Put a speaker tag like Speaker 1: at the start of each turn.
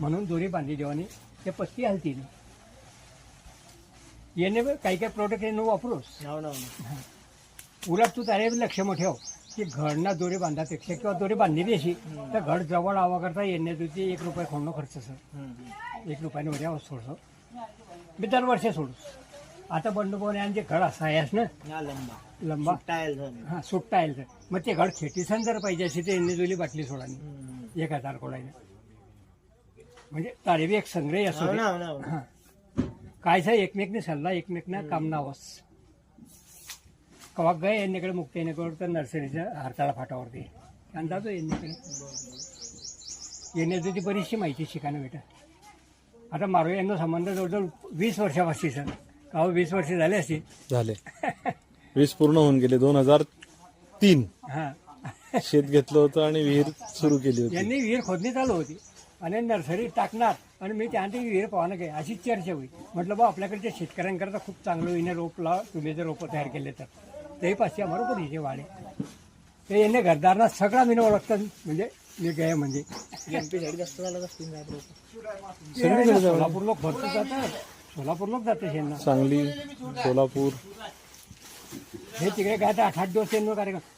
Speaker 1: म्हणून दोरी बांधली देवानी. ते पत्ती हलती येणे काही काही प्रोडक्ट येणं वापरूस.
Speaker 2: ना
Speaker 1: उलट तू त्याला लक्ष ठेव की घडना दोरी बांधापेक्षा किंवा दोरी बांधलेली अशी तर घड जवळ आवा करता येण्यात होती एक रुपये खोडणं खर्च सर. एक रुपयाने वड्या सोडतो मी दरवर्षी सोडूस. आता बंडू आणि जे घड असा आहेस ना?
Speaker 2: लंबा.
Speaker 1: लंबा?
Speaker 2: टायल
Speaker 1: हा सुट्टा येईल तर मग ते घड खेटीसन जर पाहिजे अशी ते एन्ने जुली बाटली सोडानी एक हजार कोडायला म्हणजे तारे बी एक संग्रह असो
Speaker 2: हो. ना हो ना हो ना.
Speaker 1: हा. कायचा एकमेकने सल्ला एकमेकना काम नावस कवा गय यांनीकडे मुक्त येण्याकडे तर नर्सरीच्या हारताळा फाटावरती. अंदाज यांनीकडे येण्याची ती बरीचशी माहिती शिकायला भेटत आता मारो यांना संबंध जवळजवळ वीस वर्षापासून सर. का वीस वर्ष झाले असतील
Speaker 3: झाले. वीस पूर्ण होऊन गेले. दोन हजार तीन.
Speaker 1: हा.
Speaker 3: शेत घेतलं होतं आणि विहीर सुरू केली होती.
Speaker 1: यांनी विहीर खोदणी चालू होती. आणि नर्सरी टाकणार. आणि मी त्यानंतर विहीर पाहणं काय अशी चर्चा होईल. म्हटलं बा आपल्याकडच्या शेतकऱ्यांकरता खूप चांगलं होईन रोप लाव तुम्ही जर रोपं तयार केले तर. तेही पाचशे बरोबर इथे वाढे. ते यांनी घरदारांना सगळा मी ओळखतात म्हणजे मी काय म्हणजे. सोलापूर लोक भरपूर जातात. सोलापूर लोक जाते शेणला
Speaker 3: सांगली सोलापूर.
Speaker 1: हे तिकडे काय तर आठ आठ दिवस शेण कार्यक्रम